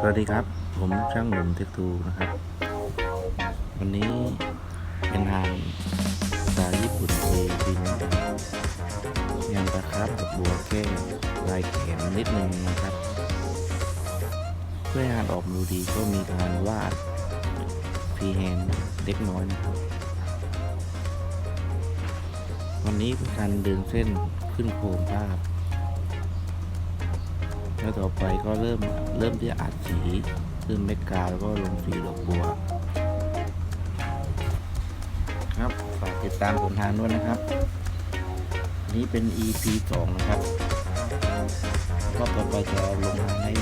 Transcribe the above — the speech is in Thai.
สวัสดีครับ ผมช่างหนุ่มเทคทูนะครับ วันนี้เป็นงานสายญี่ปุ่นเอบินงานตะครับกับบัวแก้ลายแขนนิดนึงนะครับ เพื่อให้งานออกดูดีก็มีการวาดฟรีแฮนด์เล็กน้อยนะครับ วันนี้เป็นการเดินเส้นขึ้นโครงภาพ วต่อไปก็เริ่มเริ่มที่อัดสีเริ่มเมกกาแล้วก็ลงสีดอกบัว ครับฝากติดตามผลงานด้วยนะครับ นี่เป็น EP 2 นะครับ ก็ต่อไปจะลงทางให้